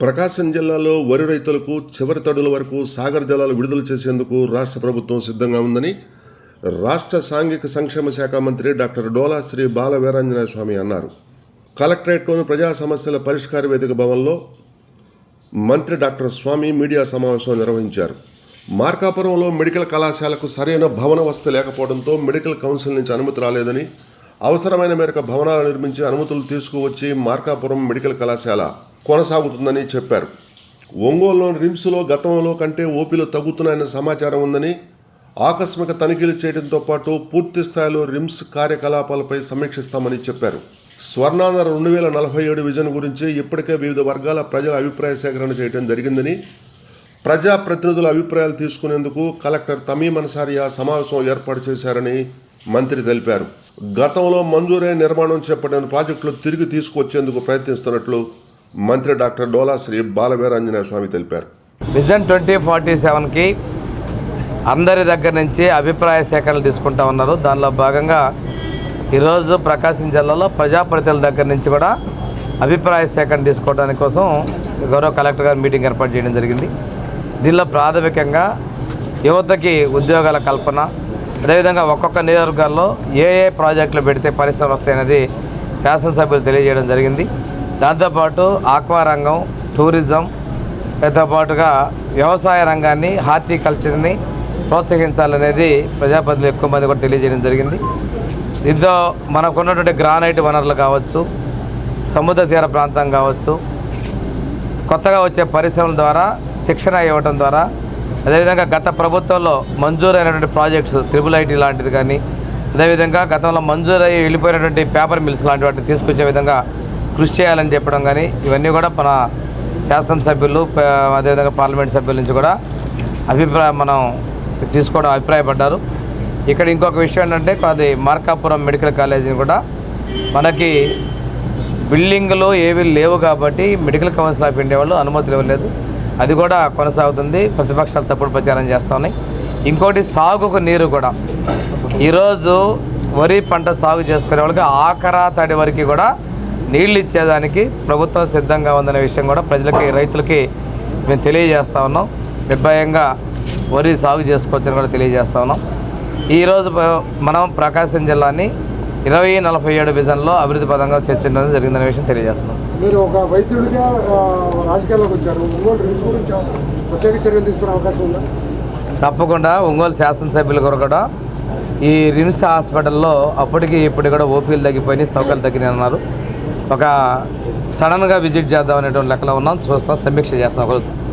ప్రకాశం జిల్లాలో వరి రైతులకు చివరి తడుల వరకు సాగర్ జలాలు విడుదల చేసేందుకు రాష్ట్ర ప్రభుత్వం సిద్ధంగా ఉందని రాష్ట్ర సాంఘిక సంక్షేమ శాఖ మంత్రి డాక్టర్ డోలా శ్రీ బాల వీరాంజనేయ స్వామి అన్నారు. కలెక్టరేట్లోని ప్రజా సమస్యల పరిష్కార వేదిక భవన్లో మంత్రి డాక్టర్ స్వామి మీడియా సమావేశం నిర్వహించారు. మార్కాపురంలో మెడికల్ కళాశాలకు సరైన భవన వసతి లేకపోవడంతో మెడికల్ కౌన్సిల్ నుంచి అనుమతి రాలేదని అవసరమైన మేరకు భవనాలు నిర్మించి అనుమతులు తీసుకువచ్చి మార్కాపురం మెడికల్ కళాశాల కొనసాగుతుందని చెప్పారు. ఒంగోలులోని రిమ్స్లో గతంలో కంటే ఓపీలు తగ్గుతున్నాయన్న సమాచారం ఉందని ఆకస్మిక తనిఖీలు చేయడంతో పాటు పూర్తి స్థాయిలో రిమ్స్ కార్యకలాపాలపై సమీక్షిస్తామని చెప్పారు. స్వర్ణాంధ్ర రెండు వేల నలభై ఏడు విజన్ గురించి ఇప్పటికే వివిధ వర్గాల ప్రజల అభిప్రాయ సేకరణ చేయడం జరిగిందని ప్రజాప్రతినిధుల అభిప్రాయాలు తీసుకునేందుకు కలెక్టర్ తమీమ్ అన్సారియా సమావేశం ఏర్పాటు చేశారని మంత్రి తెలిపారు. గతంలో మంజూరైన నిర్మాణం చేపట్టిన ప్రాజెక్టులు తిరిగి తీసుకొచ్చేందుకు ప్రయత్నిస్తున్నట్లు మంత్రి డాక్టర్ డోలాశ్రీ బాలవీరాంజనేయ స్వామి తెలిపారు. విజన్ ట్వంటీ ఫార్టీ సెవెన్కి అందరి దగ్గర నుంచి అభిప్రాయ సేకరణలు తీసుకుంటా ఉన్నారు. దానిలో భాగంగా ఈరోజు ప్రకాశం జిల్లాలో ప్రజాప్రతినిధుల దగ్గర నుంచి కూడా అభిప్రాయ సేకరణ తీసుకోవడానికి కోసం గౌరవ కలెక్టర్ గారు మీటింగ్ ఏర్పాటు చేయడం జరిగింది. దీనిలో ప్రాథమికంగా యువతకి ఉద్యోగాల కల్పన అదేవిధంగా ఒక్కొక్క నియోజకవర్గాల్లో ఏ ఏ ప్రాజెక్టులు పెడితే పరిశ్రమలు వస్తాయనేది శాసనసభ్యులు తెలియజేయడం జరిగింది. దాంతోపాటు ఆక్వా రంగం టూరిజం దాంతో పాటుగా వ్యవసాయ రంగాన్ని హార్టికల్చర్ని ప్రోత్సహించాలనేది ప్రజాపతిలో ఎక్కువ మంది కూడా తెలియజేయడం జరిగింది. దీంతో మనకున్నటువంటి గ్రానైట్ వనరులు కావచ్చు సముద్ర తీర ప్రాంతం కావచ్చు కొత్తగా వచ్చే పరిశ్రమల ద్వారా శిక్షణ ఇవ్వడం ద్వారా అదేవిధంగా గత ప్రభుత్వంలో మంజూరైనటువంటి ప్రాజెక్ట్స్ త్రిబుల్ ఐటీ లాంటిది కానీ అదేవిధంగా గతంలో మంజూరయ్యి వెళ్ళిపోయినటువంటి పేపర్ మిల్స్ లాంటి వాటిని తీసుకొచ్చే విధంగా కృషి చేయాలని చెప్పడం కానీ ఇవన్నీ కూడా మన శాసనసభ్యులు అదేవిధంగా పార్లమెంట్ సభ్యుల నుంచి కూడా అభిప్రాయం మనం తీసుకోవడం అభిప్రాయపడ్డారు. ఇక్కడ ఇంకొక విషయం ఏంటంటే అది మార్కాపురం మెడికల్ కాలేజీని కూడా మనకి బిల్డింగ్లు ఏవి లేవు కాబట్టి మెడికల్ కౌన్సిల్ ఆఫ్ ఇండియా వాళ్ళు అనుమతులు ఇవ్వలేదు. అది కూడా కొనసాగుతుంది. ప్రతిపక్షాలు తప్పుడు ప్రచారం చేస్తూ ఉన్నాయి. ఇంకోటి సాగుకు నీరు కూడా. ఈరోజు వరి పంట సాగు చేసుకునే వాళ్ళకి ఆఖరా తడి వరకు కూడా నీళ్ళు ఇచ్చేదానికి ప్రభుత్వం సిద్ధంగా ఉందనే విషయం కూడా ప్రజలకి రైతులకి మేము తెలియజేస్తా ఉన్నాం. నిర్భయంగా వరి సాగు చేసుకోవచ్చని కూడా తెలియజేస్తా ఉన్నాం. ఈరోజు మనం ప్రకాశం జిల్లాని ఇరవై నలభై ఏడు విజన్లో అభివృద్ధి పదంగా చర్చించడం జరిగిందనే విషయం తెలియజేస్తున్నాం. మీరు ఒక వైద్యుడిగా రాజకీయాల్లోకి వచ్చారు. ప్రత్యేక చర్యలు తీసుకునే అవకాశం ఉందా? తప్పకుండా ఒంగోలు శాసనసభ్యులు కూడా కూడా ఈ రిమ్స్ హాస్పిటల్లో అప్పటికి ఇప్పటికి కూడా ఓపీలు తగ్గిపోయినాయి సౌకర్యాలు తగ్గినాయి అన్నారు ఒక సడన్గా విజిట్ చేద్దాం అనేటువంటి లెక్కలో ఉన్నాం. చూస్తాం. సమీక్ష చేస్తాం.